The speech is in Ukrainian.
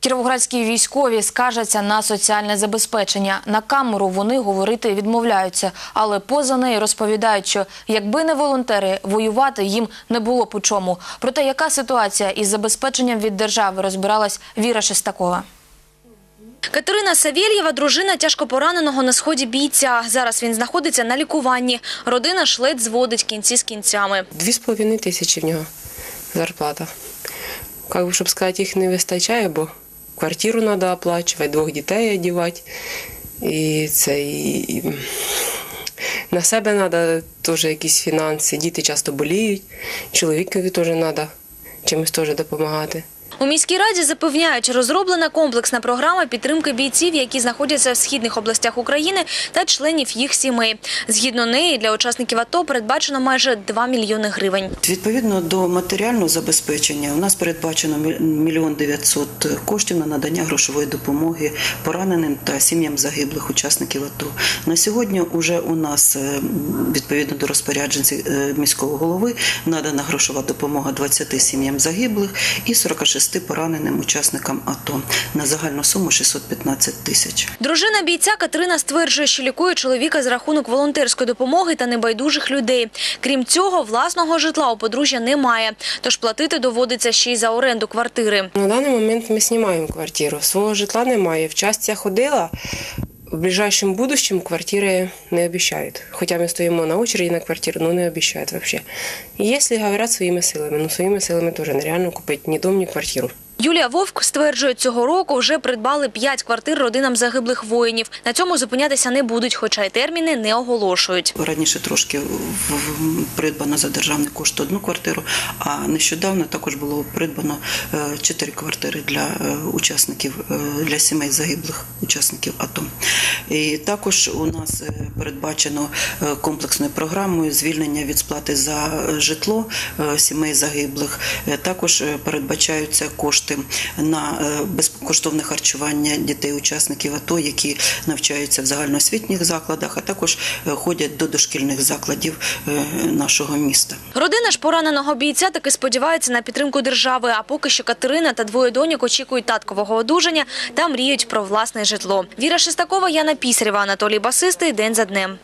Кіровоградські військові скаржаться на соціальне забезпечення. На камеру вони говорити відмовляються, але поза нею розповідають, що якби не волонтери, воювати їм не було по чому. Проте яка ситуація із забезпеченням від держави розбиралась Віра Шестакова. Катерина Савєлєва – дружина тяжко пораненого на сході бійця. Зараз він знаходиться на лікуванні. Родина шлет зводить кінці з кінцями. Дві з половиною тисячі в нього зарплата. Как щоб сказати, їх не вистачає, бо квартиру треба оплачувати, двох дітей одягати. І це і на себе треба теж якісь фінанси. Діти часто боліють, чоловікові теж треба чимось теж допомагати. У міській раді запевняють, розроблена комплексна програма підтримки бійців, які знаходяться в східних областях України та членів їх сімей. Згідно неї, для учасників АТО передбачено майже 2 мільйони гривень. Відповідно до матеріального забезпечення, у нас передбачено мільйон дев'ятсот коштів на надання грошової допомоги пораненим та сім'ям загиблих учасників АТО. На сьогодні вже у нас е, відповідно до розпоряджень е, міського голови надана грошова допомога 20 сім'ям загиблих і 46 пораненим учасникам АТО на загальну суму 615 тисяч. Дружина бійця Катерина стверджує, що лікує чоловіка за рахунок волонтерської допомоги та небайдужих людей. Крім цього, власного житла у подружжя немає, тож платити доводиться ще й за оренду квартири. На даний момент ми знімаємо квартиру. Свого житла немає. В час я ходила. В ближайшем будущем квартиры не обещают. Хотя мы стоим на очереди на квартиру, но не обещают вообще. Если говорят своими силами, но своими силами тоже нереально купить ни дом, ни квартиру. Юлія Вовк стверджує, цього року вже придбали 5 квартир родинам загиблих воїнів. На цьому зупинятися не будуть, хоча й терміни не оголошують. Раніше трошки придбано за державний кошт одну квартиру, а нещодавно також було придбано е, чотири квартири для е, учасників е, для сімей загиблих учасників АТО. І також у нас е, передбачено е, комплексною програмою звільнення від сплати за е, житло е, сімей загиблих. Е, Також е, передбачаються кошти на е, безкоштовне харчування дітей учасників АТО, які навчаються в загальноосвітніх закладах, а також е, ходять до дошкільних закладів е, нашого міста. Родина ж пораненого бійця таки сподівається на підтримку держави. А поки що Катерина та двоє доньок очікують таткового одужання та мріють про власне житло. Віра Шестакова, Яна Пісарєва, Анатолій Басистий. День за днем.